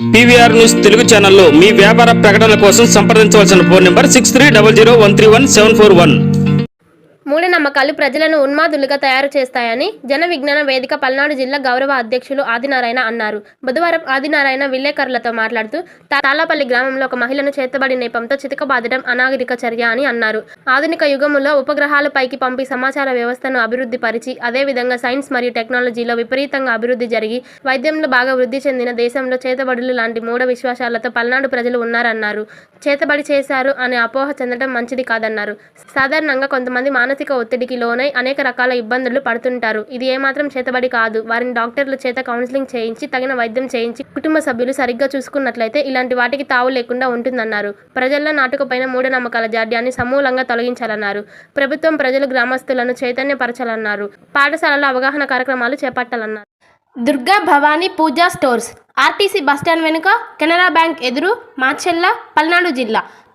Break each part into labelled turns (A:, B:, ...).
A: PVR news Telugu ఛానల్లో మీ వ్యాపార ప్రకటనల కోసం సంప్రదించవలసిన phone number six three double zero one three one seven four one.
B: మూఢనమ్మకాలు ప్రజలను ఉన్మాదులుగా తయారు చేస్తాయని జన విజ్ఞాన వేదిక పల్నాడు జిల్లా గౌరవ అధ్యక్షులు ఆదినారాయణ అన్నారు. బుధవారం ఆదినారాయణ విలేకరులతో మాట్లాడుతూ తా- గ్రామంలో ఒక మహిళను చేతబడి నేపంతో చితకబాదడం అనాగరిక చర్య అని అన్నారు. ఆధునిక యుగంలో ఉపగ్రహాలు పైకి పంపి సమాచార వ్యవస్థను అభివృద్ధి పరిచి అదేవిధంగా సైన్స్ మరియు టెక్నాలజీలో విపరీతంగా అభివృద్ధి జరిగి వైద్యంలో బాగా వృద్ధి చెందిన దేశంలో చేతబడులు లాంటి మూఢ విశ్వాసాలతో పల్నాడు ప్రజలు ఉన్నారన్నారు. చేతబడి చేశారు అనే అపోహ చెందడం మంచిది కాదన్నారు. సాధారణంగా కొంతమంది మానసిక ఒత్తిడికి లోనై అనేక రకాల ఇబ్బందులు పడుతుంటారు. ఇది ఏమాత్రం చేతబడి కాదు. వారిని డాక్టర్ల చేత కౌన్సిలింగ్ చేయించి తగిన వైద్యం చేయించి కుటుంబ సభ్యులు సరిగ్గా చూసుకున్నట్లయితే ఇలాంటి వాటికి తావు లేకుండా ఉంటుందన్నారు. ప్రజల్లో నాటుకుపోయిన మూఢనమ్మకాల జాడ్యాన్ని సమూలంగా తొలగించాలన్నారు. ప్రభుత్వం ప్రజలు గ్రామస్తులను చైతన్యపరచాలన్నారు. పాఠశాలలో అవగాహన కార్యక్రమాలు చేపట్టాలన్నారు. Durga Bhavani Puja Stores RTC bus stand వెనుక కెనరా బ్యాంక్ ఎదురు మాచెల్ల పల్నాడు జిల్లా.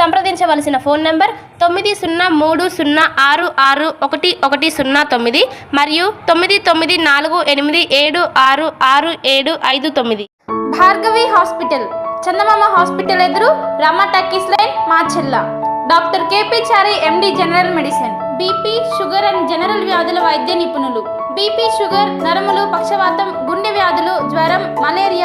B: సంప్రదించవలసిన ఫోన్ నంబర్ తొమ్మిది సున్నా మూడు సున్నా ఆరు ఆరు ఒకటి ఒకటి సున్నా తొమ్మిది మరియు తొమ్మిది తొమ్మిది నాలుగు ఎనిమిది ఏడు ఆరు ఆరు ఏడు ఐదు తొమ్మిది. భార్గవి హాస్పిటల్. చందమామ హాస్పిటల్ ఎదురు Rama talkies line Macherla doctor KP Chari MD general medicine. BP sugar and general వ్యాధుల వైద్య నిపుణులు. బీపీ షుగర్ నరములు పక్షవాతం గుండె వ్యాధులు జ్వరం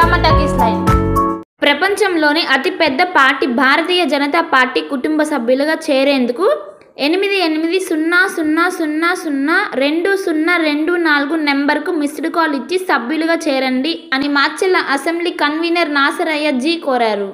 B: Rama talkies line. ప్రపంచంలోని అతిపెద్ద పార్టీ భారతీయ జనతా పార్టీ కుటుంబ సభ్యులుగా చేరేందుకు ఎనిమిది ఎనిమిది సున్నా సున్నా సున్నా సున్నా రెండు సున్నా రెండు నాలుగు నెంబర్కు మిస్డ్ కాల్ ఇచ్చి సభ్యులుగా చేరండి అని మాచెల్ల అసెంబ్లీ కన్వీనర్ నాసరయ్య జీ కోరారు.